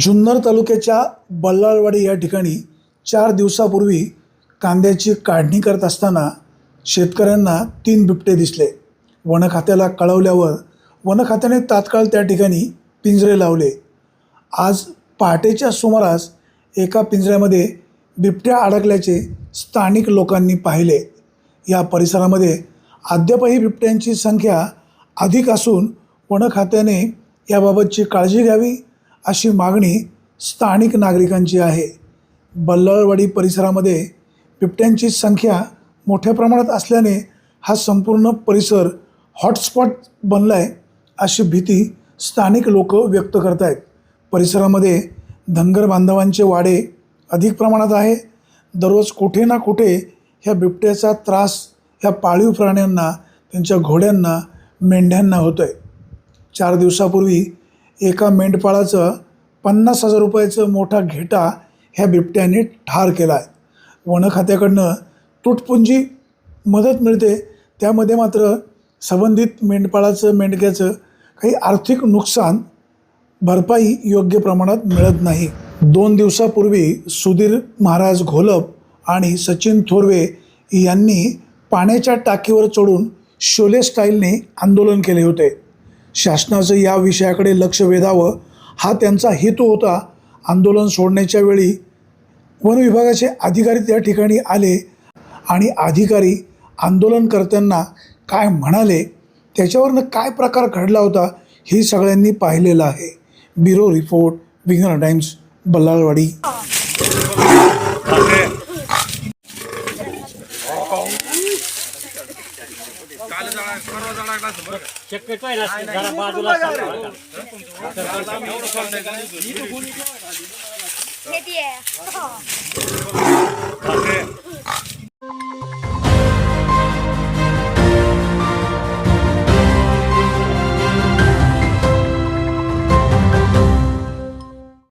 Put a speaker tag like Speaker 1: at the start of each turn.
Speaker 1: जुन्नर तालुक्याच्या बल्लाळवाडी या ठिकाणी चार दिवसापूर्वी कांद्याची काढणी करत असताना शेतकऱ्यांना तीन बिबटे दिसले. वन खात्याला कळवल्यावर वन खात्याने तात्काळ त्या ठिकाणी पिंजरे लावले. आज पहाटेच्या सुमारास एका पिंजऱ्यामध्ये बिबट्या अडकल्याचे स्थानिक लोकांनी पाहिले. या परिसरामध्ये अद्यापही बिबट्यांची संख्या अधिक असून वन खात्याने याबाबतची काळजी घ्यावी अशी मागणी स्थानिक नागरिकांची आहे. बल्लाळवाडी परिसरामध्ये बिबट्यांची संख्या मोठ्या प्रमाणात असल्याने हा संपूर्ण परिसर हॉटस्पॉट बनला आहे अशी भीती स्थानिक लोक व्यक्त करत आहेत परिसरामध्ये धनगर बांधवांचे वाडे अधिक प्रमाणात आहे. दररोज कुठे ना कुठे ह्या बिबट्याचा त्रास ह्या पाळीव प्राण्यांना त्यांच्या घोड्यांना मेंढ्यांना होतो आहे चार दिवसापूर्वी एका मेंढपाळाचं पन्नास हजार रुपयाचं मोठा घेटा ह्या बिबट्याने ठार केला आहे वन खात्याकडनं तुटपुंजी मदत मिळते. त्यामध्ये मात्र संबंधित मेंढपाळाचं मेंढक्याचं काही आर्थिक नुकसान भरपाई योग्य प्रमाणात मिळत नाही. दोन दिवसापूर्वी सुधीर महाराज घोलप आणि सचिन थोरवे यांनी पाण्याच्या टाकीवर चढून शोले स्टाईलने आंदोलन केले होते. शासनाचं या विषयाकडे लक्ष वेधावं हा त्यांचा हेतू होता आंदोलन सोडण्याच्या वेळी. वन विभागाचे अधिकारी त्या ठिकाणी आले आणि अधिकारी आंदोलनकर्त्यांना काय म्हणाले त्याच्यावरनं काय प्रकार घडला होता हे सगळ्यांनी पाहिलेलं आहे. ब्युरो रिपोर्ट विघ्न टाइम्स बल्लाळवाडी.
Speaker 2: शक्यतो आहे ना जरा बाजूला सरका.
Speaker 3: शेती आहे